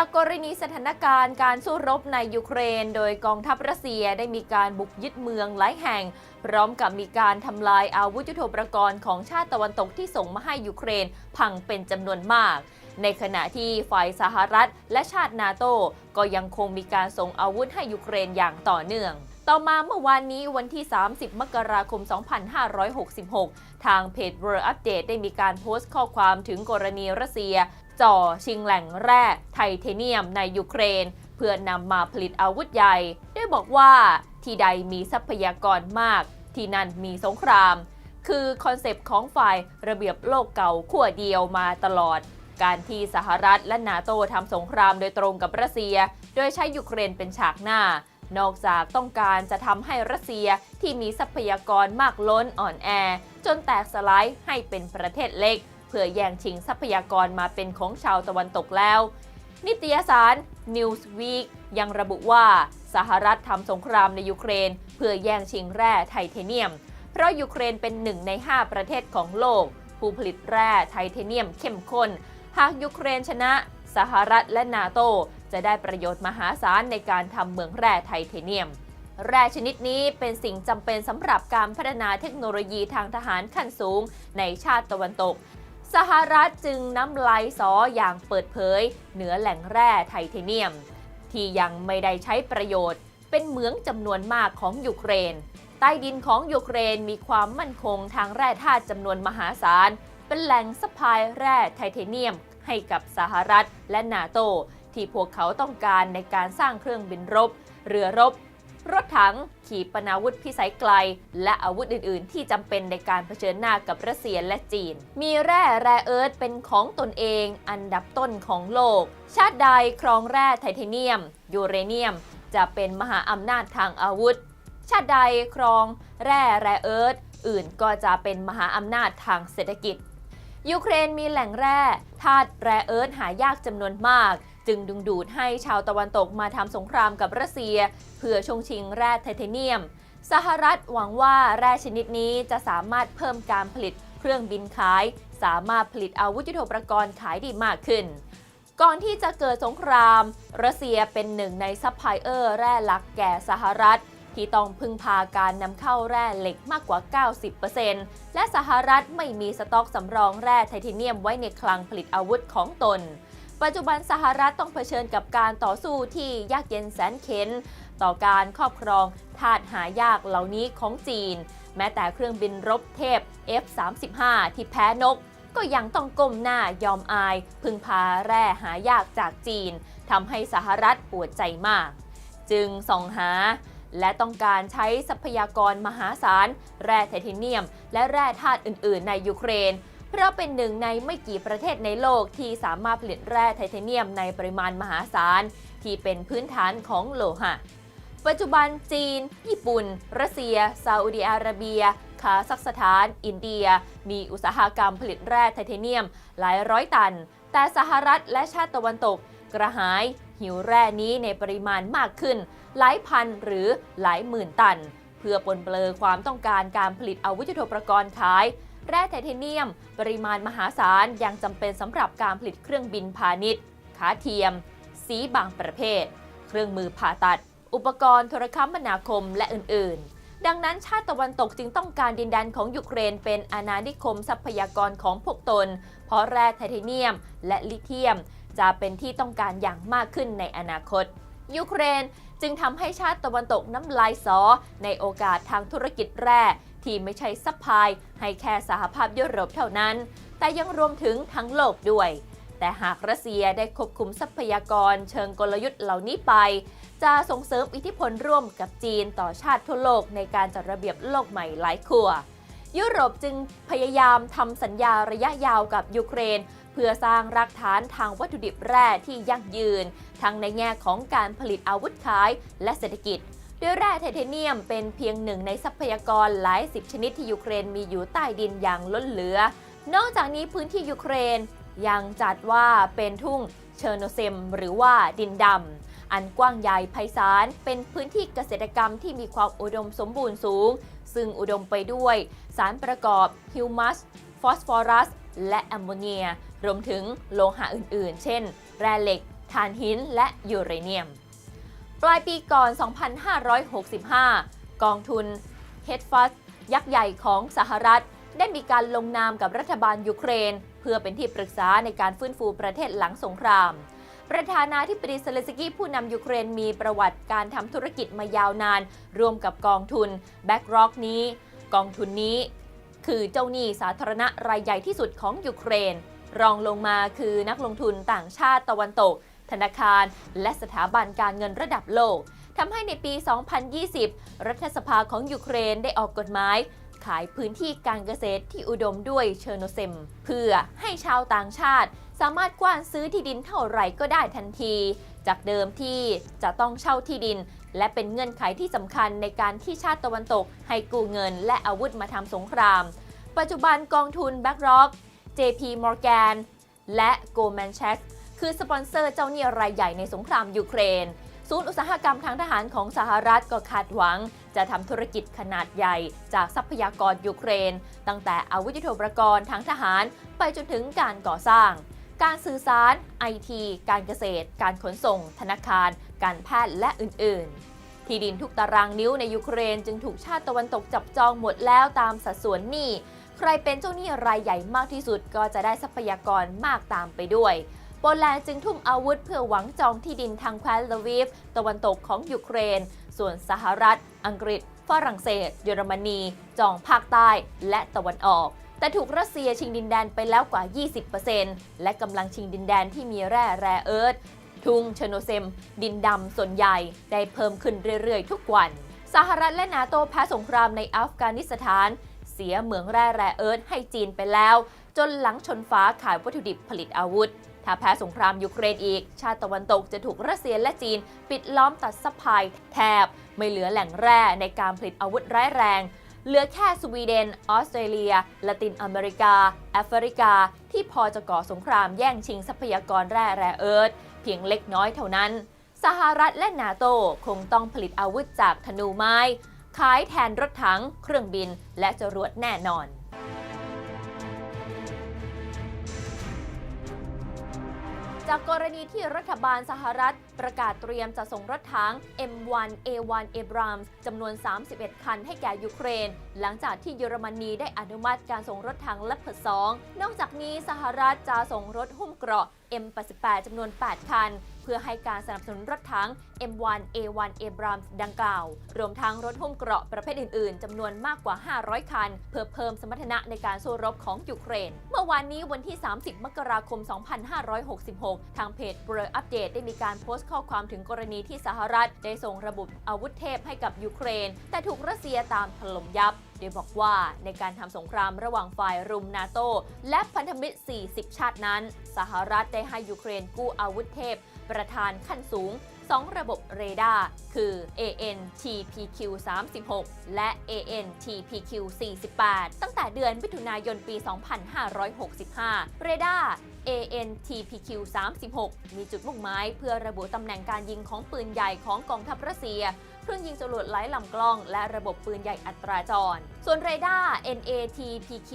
จากกรณีสถานการณ์การสู้รบในยูเครน โดยกองทัพรัสเซียได้มีการบุกยึดเมืองหลายแห่ง พร้อมกับมีการทำลายอาวุธยุทโธปกรณ์ของชาติตะวันตกที่ส่งมาให้ยูเครนพังเป็นจำนวนมาก ในขณะที่ฝ่ายสหรัฐและชาตินาโตก็ยังคงมีการส่งอาวุธให้ยูเครนอย่างต่อเนื่องต่อมาเมื่อวานนี้วันที่ 30 มกราคม 2566 ทางเพจ World Update ได้มีการโพสต์ข้อความถึงกรณีรัสเซีย จ่อชิงแหล่งแร่ไทเทเนียมในยูเครน เพื่อนำมาผลิตอาวุธใหญ่ได้บอกว่าที่ใดมีทรัพยากรมาก ที่นั่นมีสงคราม คือคอนเซปต์ของฝ่ายระเบียบโลกเก่าขั้วเดียวมาตลอด การที่สหรัฐและนาโตทำสงครามโดยตรงกับรัสเซีย โดยใช้ยูเครนเป็นฉากหน้า นอกจากต้องการจะทำให้รัสเซียที่มีทรัพยากรมากล้นอ่อนแอ จนแตกสลายให้เป็นประเทศเล็ก เพื่อแย่งชิงทรัพยากรมาเป็นของชาวตะวันตกแล้ว นิตยสาร Newsweek ยังระบุว่าสหรัฐทำสงครามในยูเครน เพื่อแย่งชิงแร่ไทเทเนียม เพราะยูเครนเป็นหนึ่งใน 5 ประเทศของโลก ผู้ผลิตแร่ไทเทเนียมเข้มข้น หากยูเครนชนะสหรัฐและนาโตจะได้ประโยชน์มหาศาลในการทำเมืองแร่ไทเทเนียม แร่ชนิดนี้เป็นสิ่งจำเป็นสำหรับการพัฒนาเทคโนโลยีทางทหารขั้นสูงในชาติตะวันตก สหรัฐจึงน้ำลายสออย่างเปิดเผย เหนือแหล่งแร่ไทเทเนียม ที่ยังไม่ได้ใช้ประโยชน์ เป็นเหมืองจำนวนมากของยูเครน ใต้ดินของยูเครนมีความมั่นคงทางแร่ธาตุจำนวนมหาศาล เป็นแหล่งสะพายแร่ไทเทเนียม ให้กับสหรัฐและนาโต ที่พวกเขาต้องการในการสร้างเครื่องบินรบ เรือรบ รถถัง ขีปนาวุธพิสัยไกล และอาวุธอื่น ๆ ที่จำเป็นในการเผชิญหน้ากับรัสเซียและจีน มีแร่แร่เอิร์ธเป็นของตนเอง อันดับต้นของโลก ชาติใดครองแร่ไทเทเนียม ยูเรเนียม จะเป็นมหาอำนาจทางอาวุธ ชาติใดครอง แร่แร่เอิร์ธอื่นก็จะเป็นมหาอำนาจทางเศรษฐกิจ ยูเครนมีแหล่งแร่ธาตุแร่เอิร์ธหายากจำนวนมาก จึงดึงดูดให้ชาวตะวันตกมาทำสงครามกับรัสเซีย เพื่อชงชิงแร่ไทเทเนียม สหรัฐหวังว่าแร่ชนิดนี้จะสามารถเพิ่มการผลิตเครื่องบินขาย สามารถผลิตอาวุธยุทโธปกรณ์ขายดีมากขึ้น ก่อนที่จะเกิดสงคราม รัสเซียเป็นหนึ่งในซัพพลายเออร์แร่หลักแก่สหรัฐ ที่ต้องพึ่งพาการนำเข้าแร่เหล็กมากกว่า 90%และสหรัฐไม่มีสต็อกสำรองแร่ไทเทเนียมไว้ในคลังผลิตอาวุธของตน ปัจจุบันสหรัฐต้องเผชิญกับการต่อสู้ที่ยากเย็นแสนเข็ญต่อการครอบครองธาตุหายากเหล่านี้ของจีน แม้แต่เครื่องบินรบเทพ F-35 ที่แพ้นก ก็ยังต้องก้มหน้ายอมอาย พึ่งพาแร่หายากจากจีนทำให้สหรัฐปวดใจมาก จึงส่องหา และต้องการใช้ทรัพยากรมหาศาล แร่ไทเทเนียม และแร่ธาตุอื่น ๆ ในยูเครน เพราะเป็นหนึ่งในไม่กี่ประเทศในโลกที่สามารถผลิตแร่ไทเทเนียมในปริมาณมหาศาล ที่เป็นพื้นฐานของโลหะ ปัจจุบันจีน ญี่ปุ่น รัสเซีย ซาอุดิอาระเบีย คาซัคสถาน อินเดีย มีอุตสาหกรรมผลิตแร่ไทเทเนียม หลายร้อยตัน แต่สหรัฐและชาติตะวันตก กระหาย หิวแร่นี้ในปริมาณมากขึ้น หลายพันหรือหลายหมื่นตัน เพื่อปนเปลือความต้องการการผลิตอาวุธยุทโธปกรณ์ขาย แร่ไทเทเนียม ปริมาณมหาศาลยังจำเป็นสำหรับการผลิตเครื่องบินพาณิชย์ขาเทียม สีบางประเภท เครื่องมือผ่าตัด อุปกรณ์โทรคมนาคมและอื่น ๆดังนั้นชาติตะวันตกจึงต้องการดินแดนของยูเครนเป็นอาณานิคมทรัพยากรของพวกตน เพราะแร่ไทเทเนียมและลิเธียม จะเป็นที่ต้องการอย่างมากขึ้นในอนาคต ยูเครนจึงทำให้ชาติตะวันตกน้ำลายสอในโอกาสทางธุรกิจแร่ที่ไม่ใช่ซัพพลายให้แค่สหภาพยุโรปเท่านั้น แต่ยังรวมถึงทั้งโลกด้วย แต่หากรัสเซียได้ควบคุมทรัพยากรเชิงกลยุทธ์เหล่านี้ไป จะส่งเสริมอิทธิพลร่วมกับจีนต่อชาติทั่วโลกในการจัดระเบียบโลกใหม่หลายขั้วยุโรปจึงพยายามทำสัญญาระยะยาวกับยูเครน พื่อสร้างรากฐานทางวัตถุดิบแร่ที่ยั่งยืน ทั้งในแง่ของการผลิตอาวุธขายและเศรษฐกิจด้วยแร่ไทเทเนียมเป็นเพียงหนึ่งในทรัพยากรหลายสิบชนิดที่ยูเครนมีอยู่ใต้ดินอย่างล้นเหลือ นอกจากนี้พื้นที่ยูเครนยังจัดว่าเป็นทุ่งเชอร์โนเซมหรือว่าดินดำ อันกว้างใหญ่ไพศาล เป็นพื้นที่เกษตรกรรมที่มีความอุดมสมบูรณ์สูง ซึ่งอุดมไปด้วย สารประกอบฮิวมัส ฟอสฟอรัส และแอมโมเนีย รวมถึงโลหะอื่นๆ เช่น แร่เหล็กถ่านหิน และยูเรเนียม ปลายปีก่อน 2565 กองทุน h e d f u s ยักษ์ใหญ่ของสหรัฐ ได้มีการลงนามกับรัฐบาลยูเครน เพื่อเป็นที่ปรึกษาในการฟื้นฟูประเทศหลังสงคราม ประธานาธิบดีเซเลสกี้ผู้นำยูเครนมีประวัติการทำธุรกิจมายาวนาน ร่วมกับกองทุน BlackRock นี้ กองทุนนี้ คือเจ้าหนี้สาธารณะรายใหญ่ที่สุดของยูเครน รองลงมาคือนักลงทุนต่างชาติตะวันตก ธนาคาร และสถาบันการเงินระดับโลกทำให้ในปี 2020 รัฐสภาของยูเครนได้ออกกฎหมาย ขายพื้นที่การเกษตรที่อุดมด้วยเชอร์โนเซม เพื่อให้ชาวต่างชาติ สามารถกว้านซื้อที่ดินเท่าไหร่ก็ได้ทันที จากเดิมที่จะต้องเช่าที่ดิน และเป็นเงื่อนไขที่สำคัญในการที่ชาติตะวันตก ให้กู้เงินและอาวุธมาทำสงคราม ปัจจุบันกองทุน BlackRock JP Morgan และ Goldman Sachs คือสปอนเซอร์เจ้าหนี้รายใหญ่ในสงครามยูเครน ศูนย์อุตสาหกรรมทางทหารของสหรัฐก็คาดหวัง จะทำธุรกิจขนาดใหญ่จากทรัพยากรยูเครน ตั้งแต่อาวุธยุทโธปกรณ์ทางทหารไปจนถึงการก่อสร้าง การสื่อสารไอทีการเกษตร การขนส่ง ธนาคาร การแพทย์และอื่น ๆที่ดินทุกตารางนิ้วในยูเครนจึงถูกชาติตะวันตกจับจองหมดแล้วตามสัดส่วนหนี้ ใครเป็นเจ้าหนี้รายใหญ่มากที่สุดก็จะได้ทรัพยากรมากตามไปด้วยโปแลนด์จึงทุ่มอาวุธเพื่อหวังจองที่ดินทางแคว้นลาวีฟตะวันตกของยูเครน ส่วนสหรัฐ อังกฤษ ฝรั่งเศส เยอรมนี จองภาคใต้และตะวันออก แต่ถูกรัสเซียชิงดินแดนไปแล้วกว่า 20%และกำลังชิงดินแดนที่มีแร่แร่เอิร์ธทุ่งเชโนเซม ดินดำส่วนใหญ่ได้เพิ่มขึ้นเรื่อยๆ ทุกวัน สหรัฐและนาโตแพ้สงครามในอัฟกานิสถาน เสียเหมืองแร่แร่เอิร์ธให้จีนไปแล้ว จนหลังชนฟ้าขายวัตถุดิบผลิตอาวุธ ถ้าแพ้สงครามยูเครนอีก ชาติตะวันตกจะถูกรัสเซียและจีน ปิดล้อมตัดซัพพลายแทบ ไม่เหลือแหล่งแร่ในการผลิตอาวุธร้ายแรง เหลือแค่สวีเดน ออสเตรเลีย ละตินอเมริกา แอฟริกา ที่พอจะก่อสงครามแย่งชิงทรัพยากรแร่แร่เอิร์ธเพียงเล็กน้อยเท่านั้น สหรัฐและนาโตคงต้องผลิตอาวุธจากธนูไม้ ขายแทนรถถัง เครื่องบิน และจรวดแน่นอนจากกรณีที่รัฐบาลสหรัฐ ประกาศเตรียมจะส่งรถถัง M1 A1 Abrams จำนวน 31 คันให้แก่ยูเครน หลังจากที่เยอรมนีได้อนุมัติการส่งรถถัง Leopard 2นอกจากนี้สหรัฐจะส่งรถหุ้มเกราะ M88 จำนวน 8 คัน เพื่อให้การสนับสนุนรถถัง M1 A1 Abrams ดังกล่าว รวมทั้งรถหุ้มเกราะประเภทอื่น ๆ จำนวนมากกว่า 500 คัน เพื่อเพิ่มสมรรถนะในการสู้รบของยูเครน เมื่อวานนี้วันที่ 30 มกราคม 2566 ทางเพจ b r อัปเดตได้มีการโพสต์ข้อความถึงกรณีที่สหรัฐ ได้ส่งระบบอาวุธเทพให้กับยูเครน แต่ถูกรัสเซียตามถล่มยับ โดยบอกว่าในการทำสงครามระหว่างฝ่ายรุมนาโตและพันธมิตร 40 ชาตินั้น สหรัฐได้ให้ยูเครนกู้อาวุธเทพ ประธานขั้นสูง 2 ระบบเรดาร์ คือ AN-TPQ 36 และ AN-TPQ 48 ตั้งแต่เดือนมิถุนายนปี 2565 เรดาร์ AN-TPQ 36 มีจุดมุ่งหมายเพื่อระบุตำแหน่งการยิงของปืนใหญ่ของกองทัพรัสเซีย เครื่องยิงจรวดไร้ลำกล้อง และระบบปืนใหญ่อัตราจร ส่วนเรดาร์ NATPQ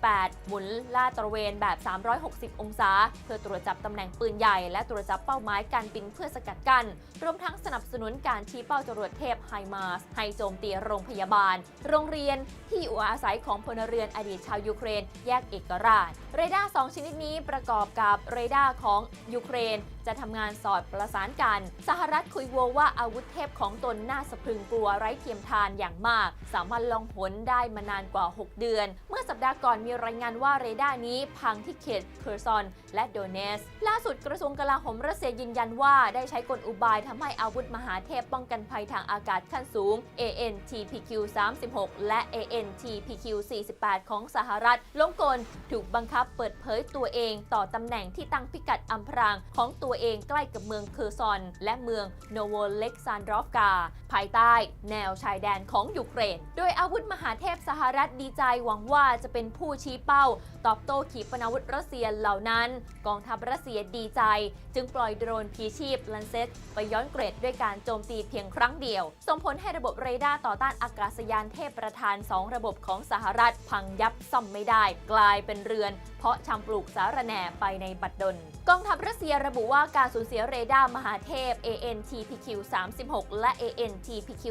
48 หมุนลาดตระเวนแบบ 360 องศา เพื่อตรวจจับตำแหน่งปืนใหญ่และตรวจจับเป้าหมายการบินเพื่อสกัดกั้นรวมทั้งสนับสนุนการชี้เป้าจรวดเทพไฮมาสให้โจมตีโรงพยาบาล โรงเรียนที่อยู่อาศัยของพลเรือนอดีตชาวยูเครน แยกเอกราช เรดาร์ 2 ชนิดนี้ประกอบกับเรดาร์ของยูเครนจะทำงานสอดประสานกัน สหรัฐคุยโวว่าอาวุธเทพของตนน่าสะพรึงกลัวไร้เทียมทานอย่างมาก สามารถลองหนได้มานานกว่า 6 เดือน เมื่อสัปดาห์ก่อนมีรายงานว่าเรดาร์นี้พังที่เขตเคอร์ซอนและโดเนส ล่าสุดกระทรวงกลาโหมรัสเซียยืนยันว่าได้ใช้กลอุบายทำให้อาวุธมหาเทพป้องกันภัยทางอากาศขั้นสูง AN-TPQ 36 และ AN-TPQ 48 ของสหรัฐล้มกลถูกบังคับเปิดเผยตัวเองต่อตำแหน่งที่ตั้งพิกัดอำพรางของตัวตัวเองใกล้กับเมืองเคอร์ซอน และเมืองโนโวเล็กซานดรอฟกา ภายใต้แนวชายแดนของยูเครน โดยอาวุธมหาเทพสหรัฐดีใจหวังว่าจะเป็นผู้ชี้เป้า ตอบโต้ขีปนาวุธรัสเซียเหล่านั้น กองทัพรัสเซียดีใจ จึงปล่อยโดรนพีชีพลันเซตไปย้อนเกรดด้วยการโจมตีเพียงครั้งเดียว ส่งผลให้ระบบเรดาร์ต่อต้านอากาศยานเทพประธาน 2 ระบบของสหรัฐพังยับซ่อมไม่ได้ กลายเป็นเรือน เพราะชำปลูกสารแหน่ไปในบัดดล กองทัพรัสเซียระบุว่าว่าการสูญเสียเรดาร์มหาเทพ ANTPQ 36 และ ANTPQ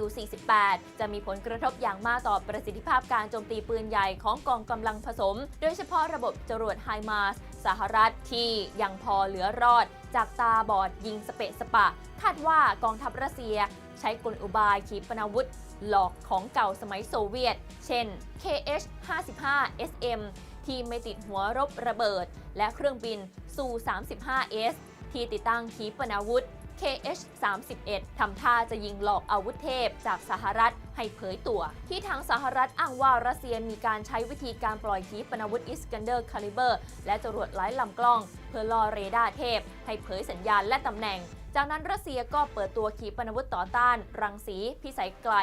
48 จะมีผลกระทบอย่างมากต่อประสิทธิภาพการโจมตีปืนใหญ่ของกองกำลังผสม โดยเฉพาะระบบจรวดไฮมาสสหรัฐที่ยังพอเหลือรอด จากตาบอดยิงสเปะสปะ คาดว่ากองทัพรัสเซีย ใช้กลอุบายขีปนาวุธหลอกของเก่าสมัยโซเวียต เช่น KH-55 SM ที่ไม่ติดหัวรบระเบิด และเครื่องบินซู 35S ที่ติดตั้งขีปนาวุธ KH-31 ทำท่าจะยิงหลอกอาวุธเทพจากสหรัฐให้เผยตัว ที่ทางสหรัฐอ้างว่ารัสเซียมีการใช้วิธีการปล่อยขีปนาวุธอิสกันเดอร์คาลิเบอร์ และจรวดหลายลำกล้อง เพื่อล่อเรดาร์เทพ ให้เผยสัญญาณและตำแหน่ง จากนั้นรัสเซียก็เปิดตัวขีปนาวุธต่อต้าน รังสี พิสัยไกล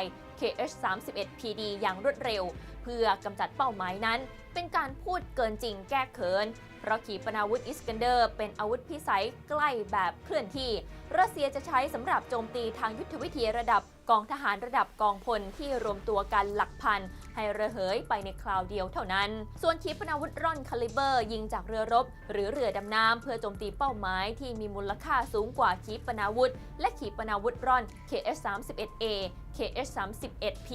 KH-31PD อย่างรวดเร็ว เพื่อกำจัดเป้าหมายนั้น เป็นการพูดเกินจริงแก้เขิน เพราะขีปนาวุธอิสกันเดอร์ เป็นอาวุธพิสัยใกล้แบบเคลื่อนที่ รัสเซียจะใช้สำหรับโจมตีทางยุทธวิธีระดับกองทหารระดับกองพลที่รวมตัวกันหลักพัน ให้ระเหยไปในคราวเดียวเท่านั้น ส่วนขีปนาวุธร่อนคาลิเบอร์ยิงจากเรือรบ หรือเรือดำน้ำเพื่อโจมตีเป้าหมายที่มีมูลค่าสูงกว่าขีปนาวุธ และขีปนาวุธร่อน KS-31A KS-31P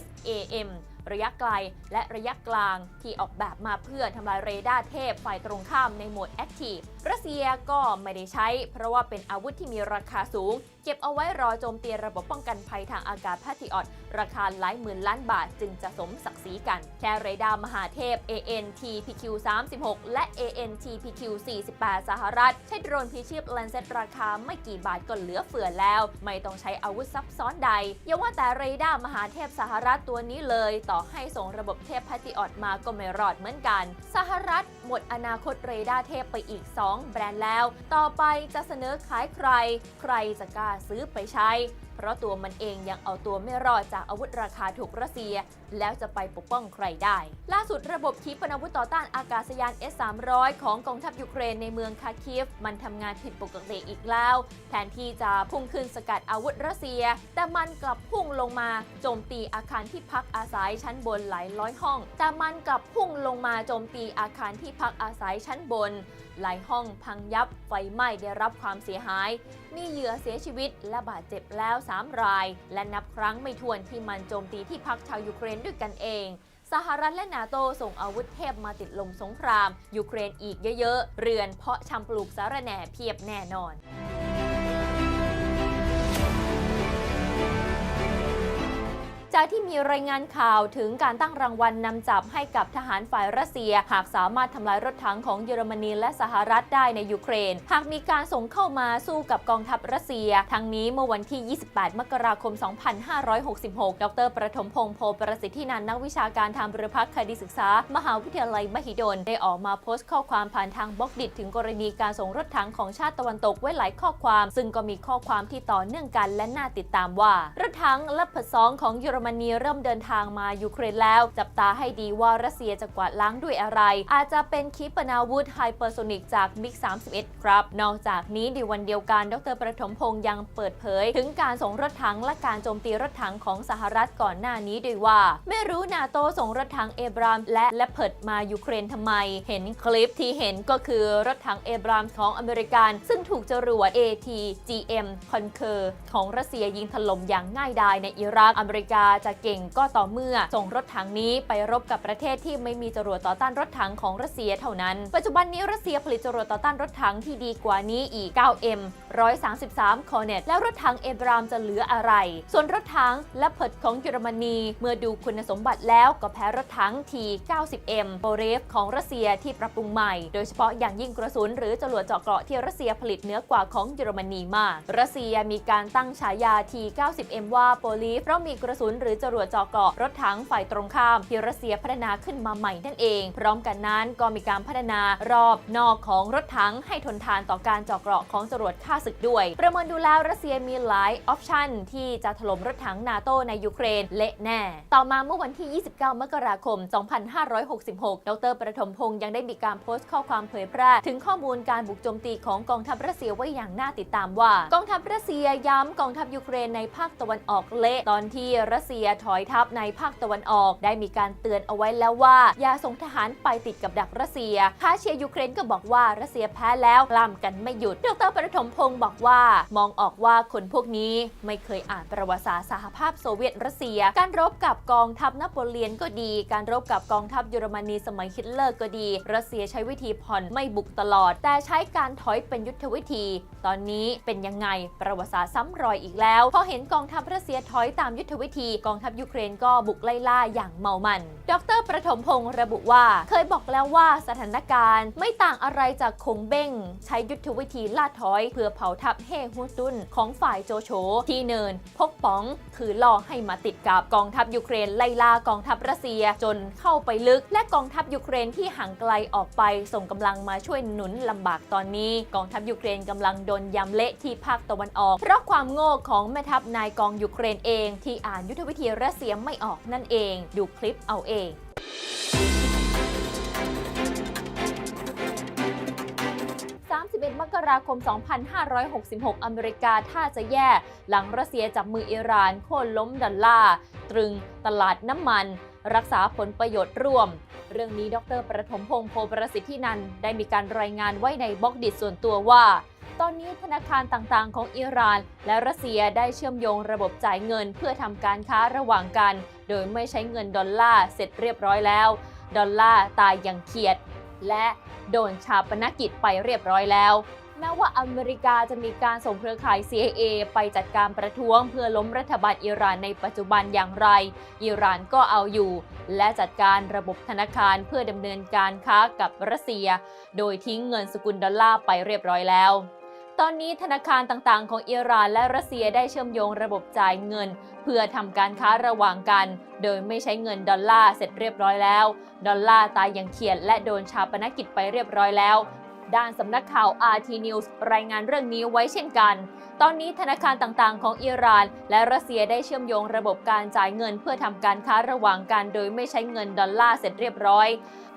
SAM ระยะไกลและระยะกลางที่ออกแบบมาเพื่อทำลายเรดาร์เทพฝ่ายตรงข้ามในโหมดแอคทีฟรัสเซียก็ไม่ได้ใช้ เพราะว่าเป็นอาวุธที่มีราคาสูง ก็บเอาไว้รอโจมตีระบบป้องกันภัยทางอากาศแพทิออตราคาหลายหมื่นล้านบาทจึงจะสมศักดิ์ศรีกัน แค่เรดาร์มหาเทพ ANTPQ 36 และ ANTPQ 48 สหรัฐ ใช้โดรนพีชีพ Lancet ราคาไม่กี่บาทก็เหลือเฟือแล้ว ไม่ต้องใช้อาวุธซับซ้อนใด อย่าว่าแต่เรดาร์มหาเทพสหรัฐตัวนี้เลย ต่อให้ส่งระบบเทพพทริออตมาก็ไม่รอดเหมือนกัน สหรัฐหมดอนาคตเรดาร์เทพไปอีก 2 แบรนด์แล้ว ต่อไปจะเสนอขายใคร ใครจะกล้าซื้อไปใช้ เพราะตัวมันเองยังเอาตัวไม่รอดจากอาวุธราคาถูกรัสเซีย แล้วจะไปปกป้องใครได้ ล่าสุดระบบขีปนาวุธต่อต้านอากาศยาน S-300 ของกองทัพยูเครนในเมืองคาคิฟ มันทำงานผิดปกติอีกแล้ว แทนที่จะพุ่งขึ้นสกัดอาวุธรัสเซีย แต่มันกลับพุ่งลงมาโจมตีอาคารที่พักอาศัยชั้นบนหลายร้อยห้อง แต่มันกลับพุ่งลงมาโจมตีอาคารที่พักอาศัยชั้นบน หลายห้องพังยับไฟไหม้ได้รับความเสียหาย มีเหยื่อเสียชีวิตและบาดเจ็บแล้ว3 ราย และนับครั้งไม่ถ้วนที่มันโจมตีที่พักชาวยูเครนด้วยกันเองสหรัฐและนาโตส่งอาวุธเทพมาติดลมสงคราม ยูเครนอีกเยอะๆ เรือนเพาะชำปลูกสารแหน่เพียบแน่นอน จากที่มีรายงานข่าวถึงการตั้งรางวัลนำจับให้กับทหารฝ่ายรัสเซีย หากสามารถทำลายรถถังของเยอรมนีและสหรัฐได้ในยูเครน หากมีการส่งเข้ามาสู้กับกองทัพรัสเซีย ทั้งนี้เมื่อวันที่ 28 มกราคม 2566 ดร ประถมพงษ์โพประสิทธินันนักวิชาการทางบริพักคดีศึกษา มหาวิทยาลัยมหิดล ได้ออกมาโพสต์ข้อความผ่านทางบล็อกดิถึงกรณีการส่งรถถังของชาติตะวันตกไว้หลายข้อความ ซึ่งก็มีข้อความที่ต่อเนื่องกันและน่าติดตามว่า รถถังลับผสองของเยอรมนีเริ่มเดินทางมายูเครนแล้ว จับตาให้ดีว่ารัสเซียจะกวาดล้างด้วยอะไร อาจจะเป็นขีปนาวุธไฮเปอร์โซนิกจากมิก31 ครับ นอกจากนี้ในวันเดียวกัน ดรประถมพงษ์ยังเปิดเผย ถึงการส่งรถถังและการโจมตีรถถังของสหรัฐก่อนหน้านี้ด้วยว่า ไม่รู้นาโตส่งรถถังเอบรามและเลปเพิดมายูเครนทำไม เห็นคลิปที่เห็นก็คือรถถังเอบรามของอเมริกัน ซึ่งถูกจรวด ATGM Concur ของรัสเซียยิงถล่มอย่างง่ายดายในอิรักอเมริกาจะเก่งก็ต่อเมื่อ ส่งรถถังนี้ไปรบกับประเทศที่ไม่มีจรวดต่อต้านรถถังของรัสเซียเท่านั้น ปัจจุบันนี้รัสเซียผลิตจรวดต่อต้านรถถังที่ดีกว่านี้อีก 9M 133 Cornet แล้วรถถังเอบรามจะเหลืออะไร ส่วนรถถังและเพิดของเยอรมนี เมื่อดูคุณสมบัติแล้วก็แพ้รถถัง T90M โบเรฟของรัสเซียที่ปรับปรุงใหม่ โดยเฉพาะอย่างยิ่งกระสุนหรือจรวดเจาะเกราะที่รัสเซียผลิตเนื้อกว่าของเยอรมนีมาก รัสเซียมีการตั้งฉายา T90M ว่าโปลีฟเพราะมีกระสุนหรือจรวดจาะเกาะรถถังฝ่ายตรงข้ามที่รัสเซียพัฒนาขึ้นมาใหม่นั่นเอง พร้อมกันนั้นก็มีการพัฒนารอบนอกของรถถังให้ทนทานต่อการจาะเกราะของจรวดฆ่าศึกด้วย ประเมินดูแล้วรัสเซียมีหลายออปชันที่จะถล่มรถถังนาโตในยูเครนเละแน่ ต่อมาเมื่อวันที่ 29 มกราคม 2566 ดรประถมพงษ์ยังได้มีการโพสต์ข้อความเผยแพร่ ถึงข้อมูลการบุกโจมตีของกองทัพรัสเซียไว้อย่างน่าติดตามว่า กองทัพรัสเซียย้ำกองทัพยูเครนในภาคตะวันออกเละตอนที่รัสเซียถอยทัพในภาคตะวันออก ได้มีการเตือนเอาไว้แล้วว่าอย่าส่งทหารไปติดกับดักรัสเซียข้าเชียร์ยูเครนก็บอกว่ารัสเซียแพ้แล้วกล้ามกันไม่หยุดดรประถมพงศ์บอกว่า มองออกว่าคนพวกนี้ไม่เคยอ่านประวัติศาสตร์สหภาพโซเวียตรัสเซีย การรบกับกองทัพนโปเลียนก็ดี การรบกับกองทัพเยอรมนีสมัยฮิตเลอร์ก็ดี รัสเซียใช้วิธีผ่อนไม่บุกตลอด แต่ใช้การถอยเป็นยุทธวิธี ตอนนี้เป็นยังไงประวัติศาสตร์ซ้ำรอยอีกแล้ว พอเห็นกองทัพรัสเซียถอยตามยุทธวิธีกองทัพยูเครนก็บุกไล่ล่าอย่างเมามัน ดรประถมพงศ์ระบุว่า เคยบอกแล้วว่าสถานการณ์ไม่ต่างอะไรจากคงเบ้ง ใช้ยุทธวิธีล่าถอย เพื่อเผาทัพเฮฮุตุนของฝ่ายโจโฉที่เนิน พกป๋องคือล่อให้มาติดกับกองทัพยูเครนไล่ล่ากองทัพรัสเซียจนเข้าไปลึก และกองทัพยูเครนที่ห่างไกลออกไปส่งกำลังมาช่วยหนุนลำบากตอนนี้ กองทัพยูเครนกำลังโดนยำเละที่ภาคตะวันออก เพราะความโง่ของแม่ทัพนายกองยูเครนเองที่อ่านยุทธวิธีรัสเซียไม่ออกนั่นเอง ดูคลิปเอาเอง31มกราคม 2566 อเมริกาถ้าจะแย่ หลังรัสเซียจับมืออิหร่านโค่นล้มดอลลาร์ตรึงตลาดน้ำมัน รักษาผลประโยชน์ร่วม เรื่องนี้ดรประถมพงษ์โพประสิทธินันได้มีการรายงานไว้ในบล็อกดิจส่วนตัวว่า ตอนนี้ธนาคารต่างๆ ของอิหร่าน และรัสเซียได้เชื่อมโยงระบบจ่ายเงินเพื่อทำการค้าระหว่างกัน โดยไม่ใช้เงินดอลลาร์เสร็จเรียบร้อยแล้ว ดอลลาร์ตายอย่างเขียด และโดนชาปนกิจไปเรียบร้อยแล้วแม้ว่าอเมริกาจะมีการส่งเครือข่าย CIA ไปจัดการประท้วงเพื่อล้มรัฐบาลอิหร่านในปัจจุบันอย่างไร อิหร่านก็เอาอยู่ และจัดการระบบธนาคารเพื่อดำเนินการค้ากับรัสเซีย โดยทิ้งเงินสกุลดอลลาร์ไปเรียบร้อยแล้ว ตอนนี้ธนาคารต่างๆ ของอิหร่านและรัสเซียได้เชื่อมโยงระบบจ่ายเงิน เพื่อทำการค้าระหว่างกัน โดยไม่ใช้เงินดอลลาร์เสร็จเรียบร้อยแล้ว ดอลลาร์ตายอย่างเขียดและโดนชาปนกิจไปเรียบร้อยแล้ว ด้านสำนักข่าว RT News รายงานเรื่องนี้ไว้เช่นกัน ตอนนี้ธนาคารต่างๆ ของอิหร่าน และรัสเซียได้เชื่อมโยงระบบการจ่ายเงินเพื่อทำการค้าระหว่างกันโดยไม่ใช้เงินดอลลาร์เสร็จเรียบร้อย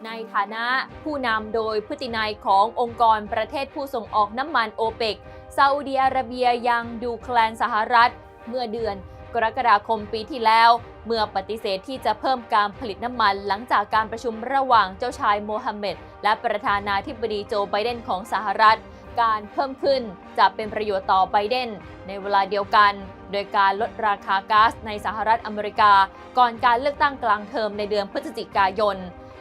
ในฐานะผู้นำโดยพฤตินัยขององค์กรประเทศผู้ส่งออกน้ำมันโอเปกซาอุดิอาระเบียยังดูแคลนสหรัฐ เมื่อเดือน กรกฎาคมปีที่แล้ว เมื่อปฏิเสธที่จะเพิ่มการผลิตน้ำมันหลังจากการประชุมระหว่างเจ้าชายโมฮัมเหม็ดและประธานาธิบดีโจไบเดนของสหรัฐ การเพิ่มขึ้นจะเป็นประโยชน์ต่อไบเดนในเวลาเดียวกัน โดยการลดราคาก๊าซในสหรัฐอเมริกา ก่อนการเลือกตั้งกลางเทอมในเดือนพฤศจิกายน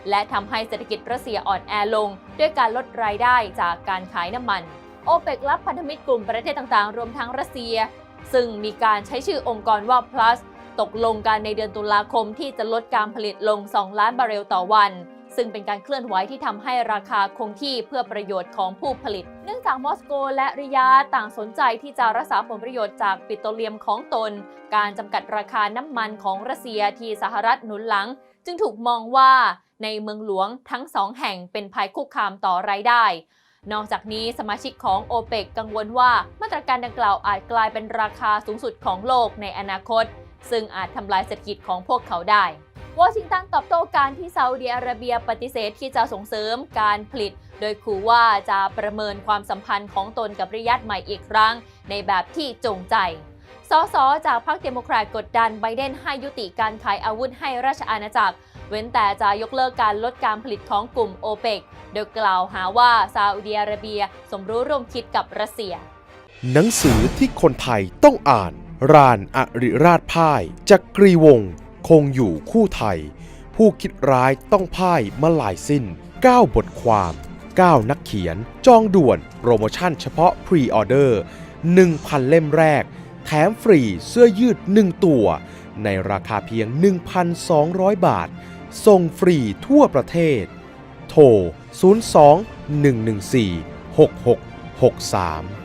และทำให้เศรษฐกิจรัสเซียอ่อนแอลง ด้วยการลดรายได้จากการขายน้ำมันโอเปกและพันธมิตรกลุ่มประเทศต่างๆ รวมทั้งรัสเซีย ซึ่งมีการใช้ชื่อองค์กรว่า plus ตกลงกันในเดือนตุลาคมที่จะลดการผลิตลง 2 ล้านบาร์เรลต่อวัน ซึ่งเป็นการเคลื่อนไหวที่ทำให้ราคาคงที่เพื่อประโยชน์ของผู้ผลิต เนื่องจากมอสโกและริยาต่างสนใจที่จะรักษาผลประโยชน์จากปิโตรเลียมของตน การจำกัดราคาน้ำมันของรัสเซียที่สหรัฐหนุนหลัง จึงถูกมองว่าในเมืองหลวงทั้งสองแห่งเป็นภัยคุกคามต่อรายได้ นอกจากนี้สมาชิกของโอเปกกังวลว่ามาตรการดังกล่าวอาจกลายเป็นราคาสูงสุดของโลกในอนาคต ซึ่งอาจทำลายเศรษฐกิจของพวกเขาได้วอชิงตันตอบโต้การที่ซาอุดิอาระเบียปฏิเสธที่จะส่งเสริมการผลิต โดยขู่ว่าจะประเมินความสัมพันธ์ของตนกับริยัดใหม่อีกครั้ง ในแบบที่จงใจ สสจากพรรคเดโมแครตกดดันไบเดนให้ยุติการขายอาวุธให้ราชอาณาจักร เว้นแต่จะยกเลิกการลดการผลิตของกลุ่มโอเปกโดยกล่าวหาว่าซาอุดิอาระเบียสมรู้ร่วมคิดกับรัสเซีย หนังสือที่คนไทยต้องอ่าน รานอริราชพ่ายจักรีวงศ์คงอยู่คู่ไทย ผู้คิดร้ายต้องพ่ายมาหลายสิ้น 9 บทความ 9 นักเขียน จองด่วน โปรโมชั่นเฉพาะพรีออเดอร์ 1,000 เล่มแรก แถมฟรีเสื้อยืด 1 ตัว ในราคาเพียง 1,200 บาท ส่งฟรีทั่วประเทศ โทร 02 114 6663